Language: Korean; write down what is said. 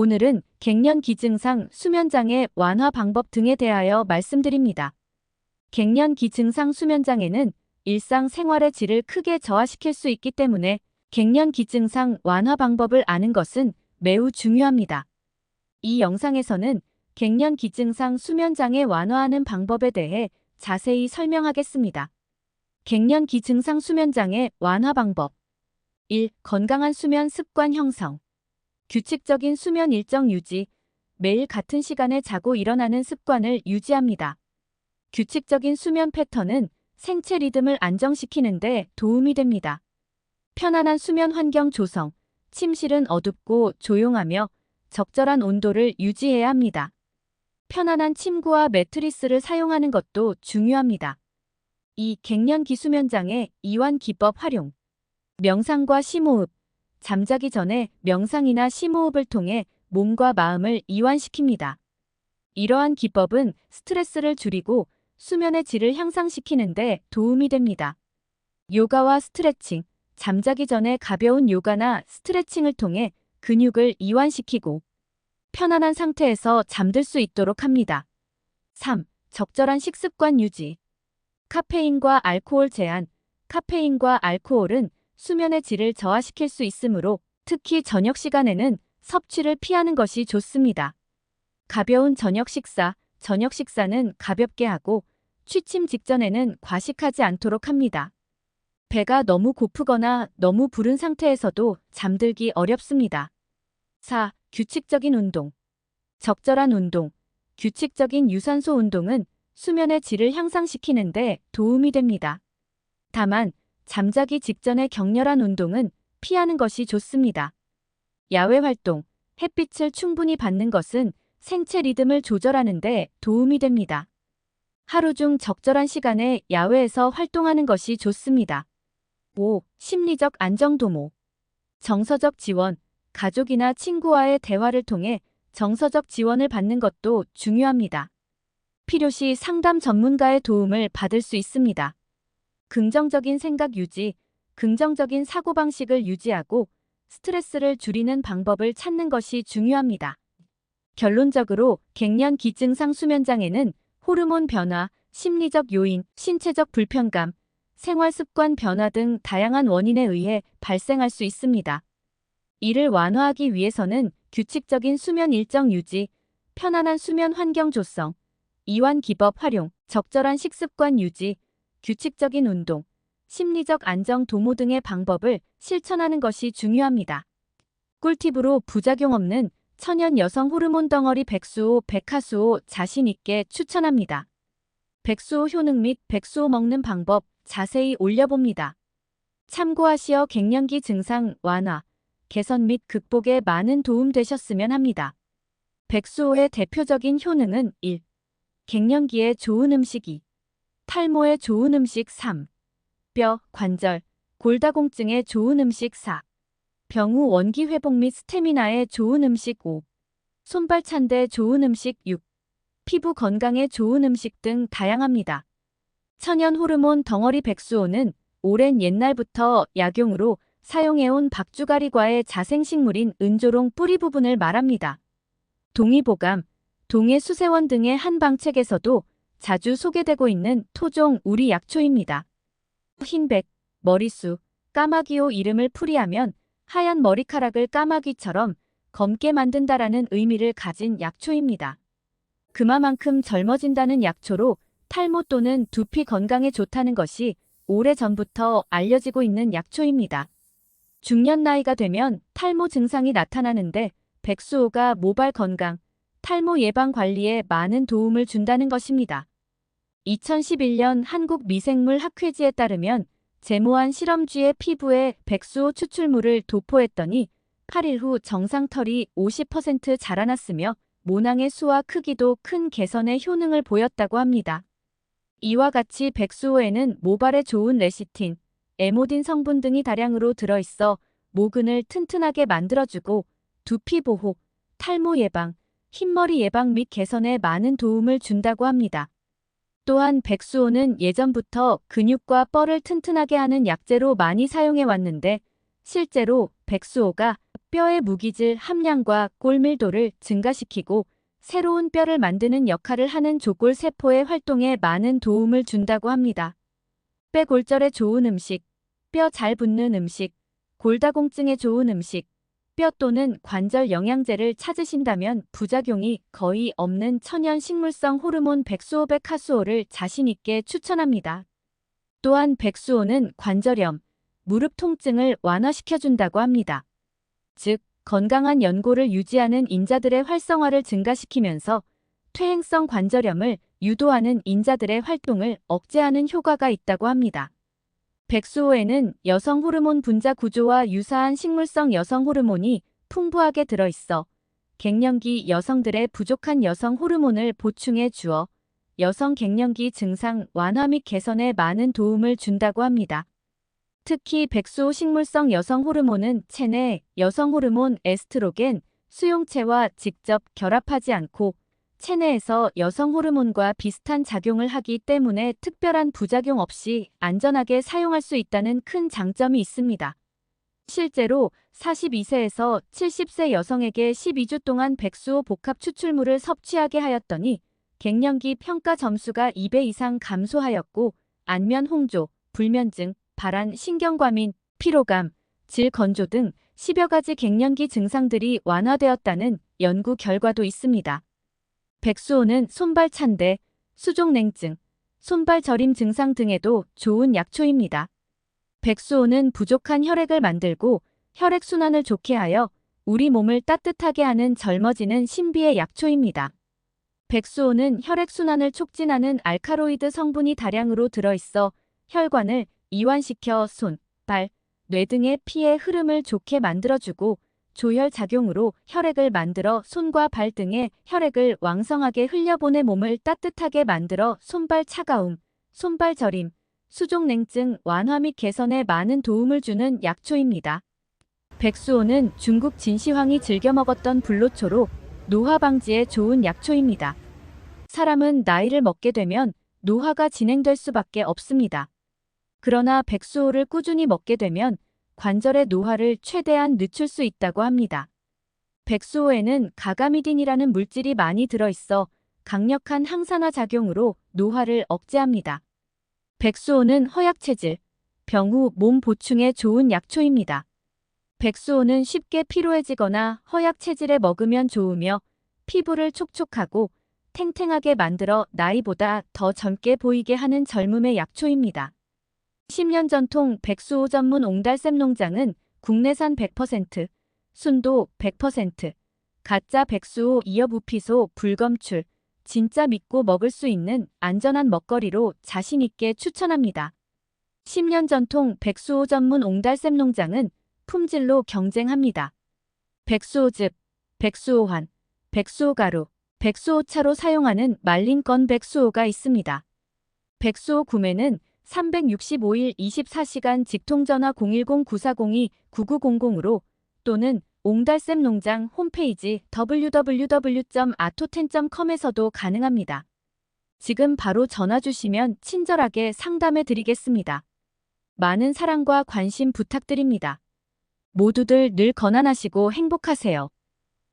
오늘은 갱년 기증상 수면장애 완화 방법 등에 대하여 말씀드립니다. 갱년 기증상 수면장애는 일상 생활의 질을 크게 저하시킬 수 있기 때문에 갱년 기증상 완화 방법을 아는 것은 매우 중요합니다. 이 영상에서는 갱년 기증상 수면장애 완화하는 방법에 대해 자세히 설명하겠습니다. 갱년 기증상 수면장애 완화 방법 1. 건강한 수면 습관 형성 규칙적인 수면 일정 유지 매일 같은 시간에 자고 일어나는 습관을 유지합니다. 규칙적인 수면 패턴은 생체 리듬을 안정시키는데 도움이 됩니다. 편안한 수면 환경 조성 침실은 어둡고 조용하며 적절한 온도를 유지해야 합니다. 편안한 침구와 매트리스를 사용하는 것도 중요합니다. 이 갱년기 수면장애 이완 기법 활용 명상과 심호흡 잠자기 전에 명상이나 심호흡을 통해 몸과 마음을 이완시킵니다. 이러한 기법은 스트레스를 줄이고 수면의 질을 향상시키는데 도움이 됩니다. 요가와 스트레칭 잠자기 전에 가벼운 요가나 스트레칭을 통해 근육을 이완시키고 편안한 상태에서 잠들 수 있도록 합니다. 3. 적절한 식습관 유지. 카페인과 알코올 제한. 카페인과 알코올은 수면의 질을 저하시킬 수 있으므로 특히 저녁 시간에는 섭취를 피하는 것이 좋습니다. 가벼운 저녁 식사. 저녁 식사는 가볍게 하고 취침 직전에는 과식하지 않도록 합니다. 배가 너무 고프거나 너무 부른 상태에서도 잠들기 어렵습니다. 4. 규칙적인 운동. 적절한 운동. 규칙적인 유산소 운동은 수면의 질을 향상시키는데 도움이 됩니다. 다만, 잠자기 직전의 격렬한 운동은 피하는 것이 좋습니다. 야외 활동, 햇빛을 충분히 받는 것은 생체 리듬을 조절하는 데 도움이 됩니다. 하루 중 적절한 시간에 야외에서 활동하는 것이 좋습니다. 5. 심리적 안정도모. 정서적 지원. 가족이나 친구와의 대화를 통해 정서적 지원을 받는 것도 중요합니다. 필요시 상담 전문가의 도움을 받을 수 있습니다. 긍정적인 생각 유지, 긍정적인 사고방식을 유지하고 스트레스를 줄이는 방법을 찾는 것이 중요합니다. 결론적으로 갱년 기증상 수면장애는 호르몬 변화, 심리적 요인, 신체적 불편감, 생활 습관 변화 등 다양한 원인에 의해 발생할 수 있습니다. 이를 완화하기 위해서는 규칙적인 수면 일정 유지, 편안한 수면 환경 조성, 이완 기법 활용, 적절한 식습관 유지, 규칙적인 운동, 심리적 안정 도모 등의 방법을 실천하는 것이 중요합니다. 꿀팁으로 부작용 없는 천연 여성 호르몬 덩어리 백수호 백화수호 자신 있게 추천합니다. 백수호 효능 및 백수호 먹는 방법 자세히 올려봅니다. 참고하시어 갱년기 증상 완화, 개선 및 극복에 많은 도움 되셨으면 합니다. 백수호의 대표적인 효능은 1. 갱년기에 좋은 음식 2. 탈모에 좋은 음식 3. 뼈, 관절, 골다공증에 좋은 음식 4. 병우 원기 회복 및 스태미나에 좋은 음식 5. 손발 찬데 좋은 음식 6. 피부 건강에 좋은 음식 등 다양합니다. 천연 호르몬 덩어리 백수호는 오랜 옛날부터 약용으로 사용해온 박주가리과의 자생식물인 은조롱 뿌리 부분을 말합니다. 동의보감, 동해수세원 등의 한방책에서도 자주 소개되고 있는 토종 우리 약초입니다. 흰백, 머리수, 까마귀호 이름을 풀이하면 하얀 머리카락을 까마귀처럼 검게 만든다라는 의미를 가진 약초입니다. 그만큼 젊어진다는 약초로 탈모 또는 두피 건강에 좋다는 것이 오래전부터 알려지고 있는 약초입니다. 중년 나이가 되면 탈모 증상이 나타나는데 백수호가 모발 건강, 탈모 예방 관리에 많은 도움을 준다는 것입니다. 2011년 한국 미생물 학회지에 따르면 제모한 실험쥐의 피부에 백수호 추출물을 도포했더니 8일 후 정상털이 50% 자라났으며 모낭의 수와 크기도 큰 개선의 효능을 보였다고 합니다. 이와 같이 백수호에는 모발에 좋은 레시틴, 에모딘 성분 등이 다량으로 들어있어 모근을 튼튼하게 만들어주고 두피 보호, 탈모 예방, 흰머리 예방 및 개선에 많은 도움을 준다고 합니다. 또한 백수호는 예전부터 근육과 뻘을 튼튼하게 하는 약재로 많이 사용해 왔는데 실제로 백수호가 뼈의 무기질 함량과 골밀도를 증가시키고 새로운 뼈를 만드는 역할을 하는 조골 세포의 활동에 많은 도움을 준다고 합니다. 뼈골절에 좋은 음식, 뼈 잘 붙는 음식, 골다공증에 좋은 음식, 뼈 또는 관절 영양제를 찾으신다면 부작용이 거의 없는 천연 식물성 호르몬 백수오백하수오를 자신있게 추천합니다. 또한 백수오는 관절염, 무릎 통증을 완화시켜준다고 합니다. 즉, 건강한 연골을 유지하는 인자들의 활성화를 증가시키면서 퇴행성 관절염을 유도하는 인자들의 활동을 억제하는 효과가 있다고 합니다. 백수호에는 여성 호르몬 분자 구조와 유사한 식물성 여성 호르몬이 풍부하게 들어있어 갱년기 여성들의 부족한 여성 호르몬을 보충해 주어 여성 갱년기 증상 완화 및 개선에 많은 도움을 준다고 합니다. 특히 백수호 식물성 여성 호르몬은 체내 여성 호르몬 에스트로겐 수용체와 직접 결합하지 않고 체내에서 여성 호르몬과 비슷한 작용을 하기 때문에 특별한 부작용 없이 안전하게 사용할 수 있다는 큰 장점이 있습니다. 실제로 42세에서 70세 여성에게 12주 동안 백수호 복합 추출물을 섭취하게 하였더니 갱년기 평가 점수가 2배 이상 감소하였고 안면 홍조, 불면증, 발한 신경과민, 피로감, 질 건조 등 10여 가지 갱년기 증상들이 완화되었다는 연구 결과도 있습니다. 백수호는 손발 찬대, 수족냉증, 손발 저림 증상 등에도 좋은 약초입니다. 백수호는 부족한 혈액을 만들고 혈액순환을 좋게 하여 우리 몸을 따뜻하게 하는 젊어지는 신비의 약초입니다. 백수호는 혈액순환을 촉진하는 알카로이드 성분이 다량으로 들어있어 혈관을 이완시켜 손, 발, 뇌 등의 피의 흐름을 좋게 만들어주고 조혈 작용으로 혈액을 만들어 손과 발 등에 혈액을 왕성하게 흘려보내 몸을 따뜻하게 만들어 손발 차가움, 손발 저림, 수족냉증 완화 및 개선에 많은 도움을 주는 약초입니다. 백수호는 중국 진시황이 즐겨 먹었던 불로초로 노화 방지에 좋은 약초입니다. 사람은 나이를 먹게 되면 노화가 진행될 수밖에 없습니다. 그러나 백수호를 꾸준히 먹게 되면 관절의 노화를 최대한 늦출 수 있다고 합니다. 백수호에는 가가미딘이라는 물질이 많이 들어있어 강력한 항산화 작용으로 노화를 억제합니다. 백수호는 허약체질, 병후 몸 보충에 좋은 약초입니다. 백수호는 쉽게 피로해지거나 허약체질에 먹으면 좋으며 피부를 촉촉하고 탱탱하게 만들어 나이보다 더 젊게 보이게 하는 젊음의 약초입니다. 10년 전통 백수호 전문 옹달샘 농장은 국내산 100%, 순도 100%, 가짜 백수호 이어 부피소 불검출, 진짜 믿고 먹을 수 있는 안전한 먹거리로 자신있게 추천합니다. 10년 전통 백수호 전문 옹달샘 농장은 품질로 경쟁합니다. 백수호즙, 백수호환, 백수호가루, 백수호차로 사용하는 말린 건 백수호가 있습니다. 백수호 구매는 365일 24시간 직통전화 010-9402-9900으로 또는 옹달샘 농장 홈페이지 www.ato텐.com에서도 가능합니다. 지금 바로 전화 주시면 친절하게 상담해 드리겠습니다. 많은 사랑과 관심 부탁드립니다. 모두들 늘 건안하시고 행복하세요.